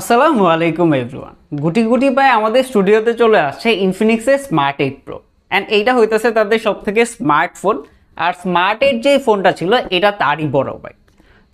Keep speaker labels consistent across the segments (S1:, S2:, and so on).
S1: আসসালামু আলাইকুম এভরিওয়ান গুটি গুটি পায়ে আমাদের স্টুডিওতে চলে আসছে ইনফিনিক্সের স্মার্ট এইট প্রো অ্যান্ড এইটা হইতেছে তাদের সব থেকে স্মার্টফোন আর স্মার্ট এইট যে ফোনটা ছিল, এটা তারই বড় ভাই।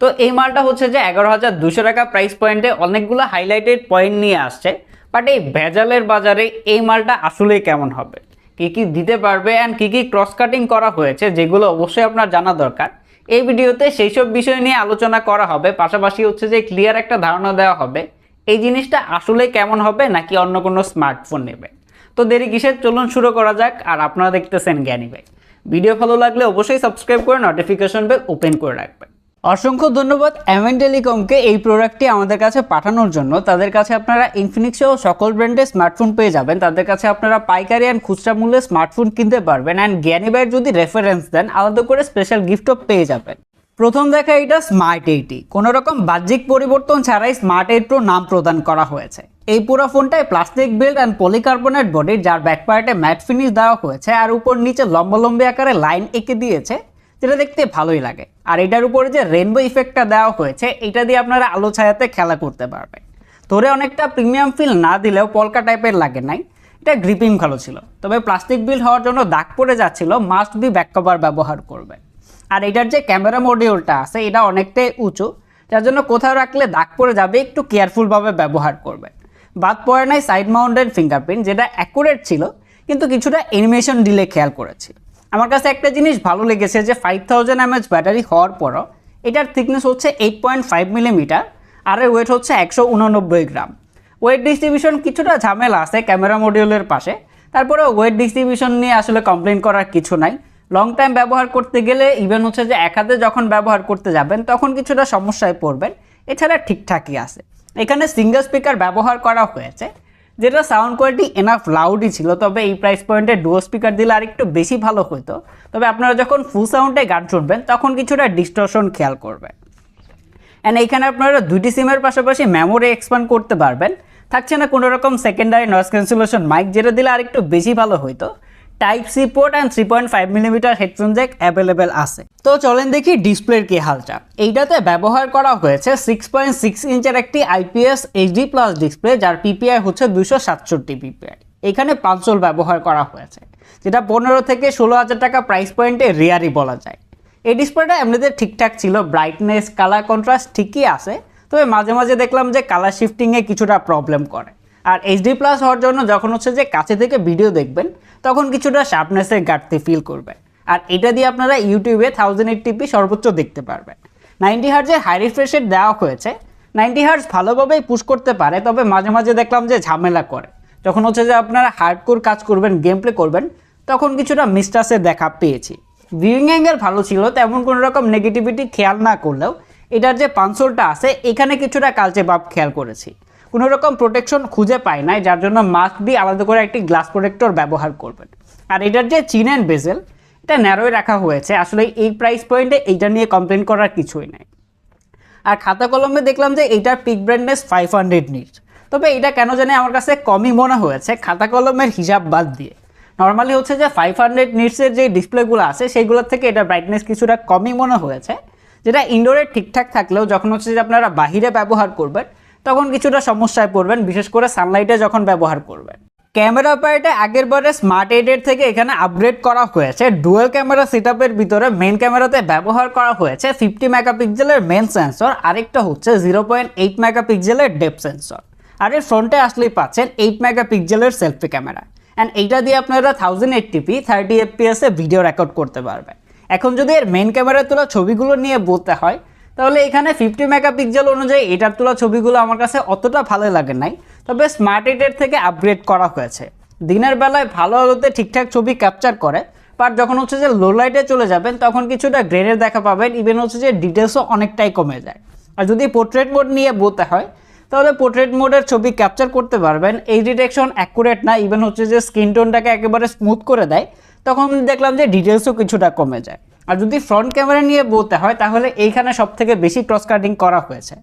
S1: তো এই মালটা হচ্ছে যে এগারো হাজার দুশো টাকা প্রাইস পয়েন্টে অনেকগুলো হাইলাইটেড পয়েন্ট নিয়ে আসছে। বাট এই ভেজালের বাজারে এই মালটা আসলেই কেমন হবে? কী কী দিতে পারবে অ্যান্ড কী কী ক্রস কাটিং করা হয়েছে, যেগুলো অবশ্যই আপনার জানা দরকার। এই ভিডিওতে সেই সব বিষয় নিয়ে আলোচনা করা হবে। পাশাপাশি হচ্ছে যে ক্লিয়ার একটা ধারণা দেওয়া হবে। এই জিনিসটা আসলে কেমন হবে নাকি অন্য কোনো স্মার্টফোন নেবে? তো দেরি কিসের? চলুন শুরু করা যাক আর আপনারা দেখতেছেন জ্ঞানী ভাই। ভিডিও ভালো লাগলে অবশ্যই সাবস্ক্রাইব করে নোটিফিকেশন বেল ওপেন করে রাখবেন। অসংখ্য ধন্যবাদ এমএন টেলিকমকে এই প্রোডাক্টটি আমাদের কাছে পাঠানোর জন্য। তাদের কাছে আপনারা ইনফিনিক্স সহ সকল ব্র্যান্ডের স্মার্টফোন পেয়ে যাবেন। তাদের কাছে আপনারা পাইকারি অ্যান্ড খুচরা মূল্যে স্মার্টফোন কিনতে পারবেন। অ্যান্ড জ্ঞানী ভাইয়ের যদি রেফারেন্স দেন, আলাদা করে স্পেশাল গিফটও পেয়ে যাবেন। প্রথম দেখা এটা স্মার্ট এইটি কোনো রকম বাহ্যিক পরিবর্তন ছাড়াই স্মার্ট এইট প্রো নাম প্রদান করা হয়েছে। এই পুরো ফোনটায় plastic belt and polycarbonate body যার ব্যাক পার্টে ম্যাট ফিনিশ দেওয়া হয়েছে আর উপর নিচে লম্বা লম্বি আকারে লাইন এঁকে দিয়েছে, যেটা দেখতে ভালোই লাগে। আর এটার উপরে যে রেনবো ইফেক্টটা দেওয়া হয়েছে, এটা দিয়ে আপনারা আলো ছায়াতে খেলা করতে পারবেন। ধরে অনেকটা প্রিমিয়াম ফিল না দিলেও পলকা টাইপের লাগে নাই। এটা গ্রিপিং ভালো ছিল। তবে প্লাস্টিক বিল হওয়ার জন্য দাগ পড়ে যাচ্ছিল মাস্ট বি ব্যাক কভার ব্যবহার করবেন। আর এটার যে ক্যামেরা মডিউলটা আছে, এটা অনেকটাই উঁচু, যার জন্য কোথাও রাখলে দাগ পড়ে যাবে, একটু কেয়ারফুলভাবে ব্যবহার করবেন বাদ পড়ে নাই সাইড মাউন্টেড ফিঙ্গারপ্রিন্ট যেটা অ্যাকুরেট ছিল, কিন্তু কিছুটা অ্যানিমেশন ডিলে খেয়াল করেছি আমার কাছে একটা জিনিস ভালো লেগেছে যে ফাইভ থাউজেন্ড এমএচ ব্যাটারি হওয়ার পরও এটার থিকনেস হচ্ছে এইট পয়েন্ট ফাইভ মিলিমিটার আর এর ওয়েট হচ্ছে একশো উননব্বই গ্রাম। ওয়েট ডিস্ট্রিবিউশন কিছুটা ঝামেলা আছে ক্যামেরা মডিউলের পাশে তারপরে ওয়েট ডিস্ট্রিবিউশন নিয়ে আসলে কমপ্লেন করার কিছু নাই। লং টাইম ব্যবহার করতে গেলে ইভেন হচ্ছে যে এক হাতে যখন ব্যবহার করতে যাবেন, তখন কিছুটা সমস্যায় পড়বেন। এছাড়া ঠিকঠাকই আছে। এখানে সিঙ্গেল স্পিকার ব্যবহার করা হয়েছে, যেটা সাউন্ড কোয়ালিটি এনাফ লাউডই ছিল, তবে এই প্রাইস পয়েন্টে ডুয়ো স্পিকার দিলে আরেকটু বেশি ভালো হতো। তবে আপনারা যখন ফুল সাউন্ডে গান শুনবেন, তখন কিছুটা ডিস্টর্শন খেয়াল করবেন। অ্যান্ড এইখানে আপনারা দুটি সিমের পাশাপাশি মেমোরি এক্সপান্ড করতে পারবেন। থাকছে না কোনো রকম সেকেন্ডারি নয়েজ ক্যান্সেলেশন মাইক যেটা দিলে আরেকটু বেশি ভালো হইতো। Type C port and three point five millimetre headphone jack available আছে। তো চলেন দেখি ডিসপ্লের কি হালচাল এইটাতে ব্যবহার করা হয়েছে সিক্স পয়েন্ট সিক্স ইঞ্চের একটি আইপিএস এইচডি প্লাস ডিসপ্লে যার পিপিআই হচ্ছে দুশো সাতষট্টি পিপিআই এখানে পাঁচশোল ব্যবহার করা হয়েছে, যেটা পনেরো থেকে ষোলো হাজার টাকা প্রাইস পয়েন্টে রেয়ারই বলা যায়। এই ডিসপ্লেটা এমনিতে ঠিকঠাক ছিল ব্রাইটনেস কালার কন্ট্রাস্ট ঠিকই আছে, তবে মাঝে মাঝে দেখলাম যে কালার শিফটিংয়ে কিছুটা প্রবলেম করে। আর এইচডি প্লাস হওয়ার জন্য যখন হচ্ছে যে কাছে থেকে ভিডিও দেখবেন তখন কিছুটা শার্পনেসের ঘাটতি ফিল করবে। আর এটা দিয়ে আপনারা ইউটিউবে থাউজেন্ড এইট সর্বোচ্চ দেখতে পারবেন। নাইনটি হার্জের হাই রিফ্রেশের দেওয়া হয়েছে। নাইনটি হার্জ ভালোভাবেই পুশ করতে পারে, তবে মাঝে মাঝে দেখলাম যে ঝামেলা করে। যখন হচ্ছে যে আপনারা হার্ডকোর কাজ করবেন গেম প্লে করবেন, তখন কিছুটা মিস্টাসের দেখা পেয়েছি। ভিউইং অ্যাঙ্গেল ভালো ছিল, তেমন কোনো রকম নেগেটিভিটি খেয়াল না করলেও এটার যে পানসোলটা আছে, এখানে কিছুটা কালচে ভাব খেয়াল করেছি। কোনো রকম প্রোটেকশন খুঁজে পাই নাই, যার জন্য মাস্ক দিয়ে আলাদা করে একটি গ্লাস প্রোটেক্টর ব্যবহার করবেন। আর এটার যে চিন অ্যান্ড বেজেল এটা ন্যারোয় রাখা হয়েছে। আসলে এই প্রাইস পয়েন্টে এইটা নিয়ে কমপ্লেন করার কিছুই নাই। আর খাতা কলমে দেখলাম যে এইটার peak brightness five hundred nit. তবে এটা কেন জানি আমার কাছে কমই মনে হয়েছে, খাতা কলমের হিসাব বাদ দিয়ে। নর্মালি হচ্ছে যে ফাইভ হান্ড্রেড নিটসের যে ডিসপ্লেগুলো আছে, সেইগুলোর থেকে এটা ব্রাইটনেস কিছুটা কমই মনে হয়েছে। যেটা ইনডোরে ঠিকঠাক থাকলেও, যখন হচ্ছে যে আপনারা বাহিরে ব্যবহার করবেন তখন কিছুটা সমস্যায় পড়বেন, বিশেষ করে সানলাইটে যখন ব্যবহার করবেন। ক্যামেরা পার্টে আগের বারে স্মার্ট এইডের থেকে এখানে আপগ্রেড করা হয়েছে। ডুয়েল ক্যামেরা সেটআপের ভিতরে মেন ক্যামেরাতে ব্যবহার করা হয়েছে ফিফটি মেগাপিক্সেলের মেন সেন্সর আরেকটা হচ্ছে জিরো পয়েন্ট এইট মেগাপিক্সেলের ডেপ সেন্সর আর এর ফ্রন্টে আসলেই পাচ্ছেন এইট মেগাপিক্সেলের সেলফি ক্যামেরা অ্যান্ড এইটা দিয়ে আপনারা থাউজেন্ড এইটটিপি থার্টি এফপিএসে ভিডিও রেকর্ড করতে পারবেন। এখন যদি এর মেন ক্যামেরায় তোলা ছবিগুলো নিয়ে বলতে হয় তাহলে এখানে ফিফটি মেগাপিক্সেল অনুযায়ী এটার তোলা ছবিগুলো আমার কাছে অতটা ভালো লাগে নাই। তবে স্মার্ট এইটের থেকে আপগ্রেড করা হয়েছে। দিনের বেলায় ভালো আলোতে ঠিকঠাক ছবি ক্যাপচার করে বাট যখন হচ্ছে যে লো লাইটে চলে যাবেন, তখন কিছুটা গ্রেনের দেখা পাবেন ইভেন হচ্ছে যে ডিটেলসও অনেকটাই কমে যায়। আর যদি পোর্ট্রেট মোড নিয়ে বলতে হয়, তাহলে পোর্ট্রেট মোডের ছবি ক্যাপচার করতে পারবেন। এই ডিটেকশন অ্যাকুরেট না ইভেন হচ্ছে যে স্কিন টোনটাকে একেবারে স্মুথ করে দেয়, তখন দেখলাম যে ডিটেলসও কিছুটা কমে যায়। আর যদি ফ্রন্ট ক্যামেরা নিয়ে বলতে হয়, তাহলে এইখানে সব থেকে বেশি ক্রস কাটিং করা হয়েছে।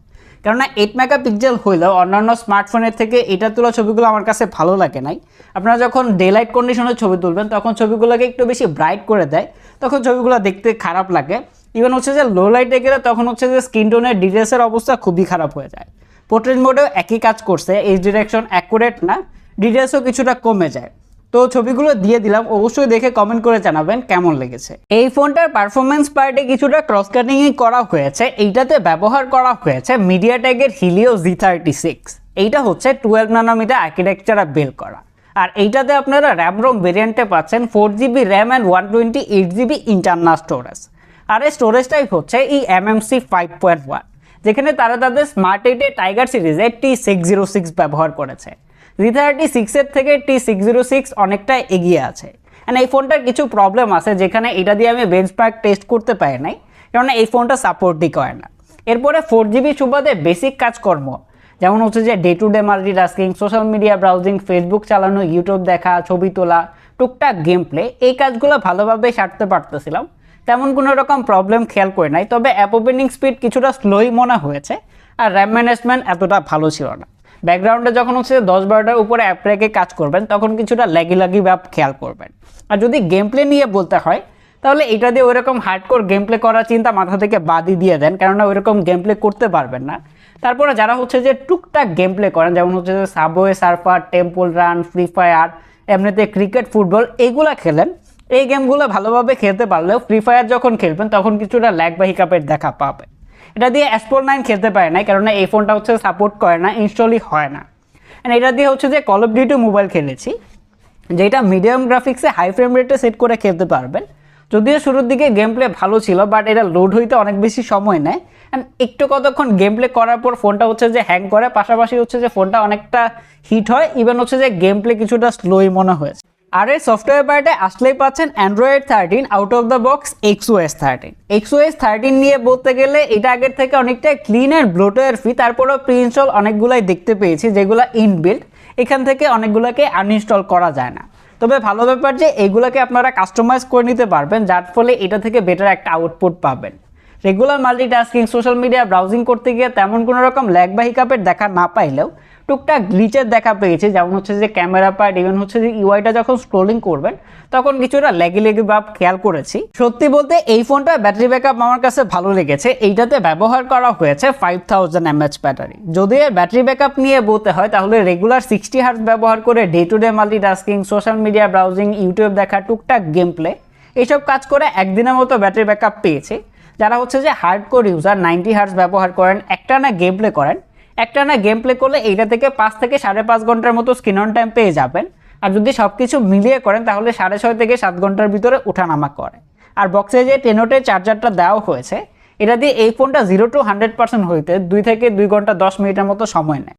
S1: কেননা এইট মেগা পিক্সেল হইলেও অন্যান্য স্মার্টফোনের থেকে এটা তোলা ছবিগুলো আমার কাছে ভালো লাগে নাই। আপনারা যখন ডে লাইট কন্ডিশনের ছবি তুলবেন, তখন ছবিগুলোকে একটু বেশি ব্রাইট করে দেয়, তখন ছবিগুলো দেখতে খারাপ লাগে। ইভেন হচ্ছে যে লো লাইটে গেলে তখন হচ্ছে যে স্কিন টোনের ডিটেলসের অবস্থা খুবই খারাপ হয়ে যায়। পোর্ট্রেট মোডেও একই কাজ করছে, এই ডিরেকশন অ্যাকুরেট না ডিটেলসও কিছুটা কমে যায়। তো ছবিগুলো দিয়ে দিলাম, অবশ্যই দেখে কমেন্ট করে জানাবেন কেমন লেগেছে। এই ফোনটার পারফরমেন্স পার্টে কিছুটা ক্রস কাটিংই করা হয়েছে, এইটাতে ব্যবহার করা হয়েছে মিডিয়াটেকের হিলিও জি থার্টি সিক্স এইটা হচ্ছে টুয়েলভ নানোমিটার আর্কিটেকচারে বিল করা। আর এইটাতে আপনারা র্যাম রোম ভেরিয়েন্টে পাচ্ছেন four GB RAM and one twenty eight GB internal storage আর এই স্টোরেজ টাইপ হচ্ছে এই এমএমসি ফাইভ পয়েন্ট ওয়ান যেখানে তারা তাদের স্মার্ট এইটে টাইগার সিরিজে টি সিক্স জিরো সিক্স ব্যবহার করেছে। জি থার্টি সিক্সের থেকে টি সিক্স জিরো সিক্স অনেকটা এগিয়ে আছে। অ্যান্ড এই ফোনটার কিছু প্রবলেম আছে যেখানে এটা দিয়ে আমি বেঞ্চমার্ক টেস্ট করতে পারি নাই, কেননা এই ফোনটা সাপোর্টই করে না। এরপরে ফোর জিবি সুবাদে বেসিক কাজকর্ম, যেমন হচ্ছে যে day to day multitasking social media browsing Facebook চালানো ইউটিউব দেখা, ছবি তোলা, টুকটাক গেম প্লে এই কাজগুলো ভালোভাবে সারতে পারতেছিলাম। তেমন কোনো রকম প্রবলেম খেয়াল করে নাই, তবে অ্যাপ ওপেনিং স্পিড কিছুটা স্লোই মনে হয়েছে, আর র্যাম ম্যানেজমেন্ট এতটা ভালো ছিল না। ব্যাকগ্রাউন্ডে যখন হচ্ছে দশ বারোটার উপরে অ্যাপ রেখে কাজ করবেন, তখন কিছুটা ল্যাগি লাগি ব্যাপ খেয়াল করবেন। আর যদি গেম প্লে নিয়ে বলতে হয়, তাহলে এটা দিয়ে ওইরকম হার্ডকোর গেম প্লে করার চিন্তা মাথা থেকে বাদই দিয়ে দেন, কেননা ওইরকম গেম প্লে করতে পারবেন না। তারপরে যারা হচ্ছে যে টুকটাক গেম প্লে করেন, যেমন হচ্ছে যে subway surfer temple run free fire এমনিতে ক্রিকেট ফুটবল এইগুলা খেলেন, এই গেমগুলো ভালোভাবে খেলতে পারলেও ফ্রি ফায়ার যখন খেলবেন, তখন কিছুটা ল্যাগ বা হিকাপের দেখা পাবে এটা দিয়ে অ্যাসপোর নাইন খেলতে পারে না কারণ এই ফোনটা হচ্ছে সাপোর্ট করে না ইনস্টলই হয় না। And এটা দিয়ে হচ্ছে যে কল অফ ডিউটি মোবাইল খেলেছি, যেটা মিডিয়াম গ্রাফিক্সে হাই ফ্রেম রেটে সেট করে খেলতে পারবেন। যদিও শুরুর দিকে গেম প্লে ভালো ছিল বাট এটা লোড হইতে অনেক বেশি সময় নেয়। অ্যান্ড একটু কতক্ষণ গেম প্লে করার পর ফোনটা হচ্ছে যে হ্যাং করে, পাশাপাশি হচ্ছে যে ফোনটা অনেকটা হিট হয় ইভেন হচ্ছে যে গেম প্লে কিছুটা স্লোই মনে হয়েছে। আর এই সফটওয়্যার পার্টে আসলেই পাচ্ছেন android thirteen out of the box XOS thirteen XOS thirteen নিয়ে বলতে গেলে এটা আগের থেকে অনেকটা ক্লিন অ্যান্ড ব্লোটোয়ার ফি তারপরেও প্রি ইনস্টল অনেকগুলাই দেখতে পেয়েছি, যেগুলো ইনবিল্ড এখান থেকে অনেকগুলোকে আনইনস্টল করা যায় না। তবে ভালো ব্যাপার যে এগুলোকে আপনারা কাস্টমাইজ করে নিতে পারবেন, যার ফলে এটা থেকে বেটার একটা আউটপুট পাবেন। Regular multitasking social media browsing করতে গিয়ে তেমন কোনো রকম ল্যাগ বা হিকাপের দেখা না পাইলেও টুকটাক গ্লিচের দেখা পেয়েছে। যেমন হচ্ছে যে ক্যামেরা পার্ট ইভেন হচ্ছে যে ইউআইটা যখন স্ক্রোলিং করবেন, তখন কিছুটা লেগে লেগে ভাব খেয়াল করেছি। সত্যি বলতে এই ফোনটা ব্যাটারি ব্যাকআপ আমার কাছে ভালো লেগেছে। এইটাতে ব্যবহার করা হয়েছে ফাইভ থাউজেন্ড এমএচ ব্যাটারি যদি এর ব্যাটারি ব্যাকআপ নিয়ে বলতে হয়, তাহলে রেগুলার সিক্সটি হার্স ব্যবহার করে day to day multitasking social media browsing YouTube দেখা, টুকটাক গেম প্লে এইসব কাজ করে একদিনের মতো ব্যাটারি ব্যাকআপ পেয়েছে। যারা হচ্ছে যে hard core user ninety hertz ব্যবহার করেন, একটা না গেম প্লে করেন, একটা না গেম প্লে করলে এইটা থেকে পাঁচ থেকে সাড়ে পাঁচ ঘণ্টার মতো স্ক্রিন অন টাইম পেয়ে যাবেন। আর যদি সব কিছু মিলিয়ে করেন, তাহলে সাড়ে ছয় থেকে সাত ঘণ্টার ভিতরে ওঠানামা করে। আর বক্সে যে টেনোটের চার্জারটা দেওয়া হয়েছে, এটা দিয়ে এই ফোনটা জিরো টু হান্ড্রেড পার্সেন্ট হইতে দুই থেকে দুই ঘণ্টা দশ মিনিটের মতো সময় নেয়।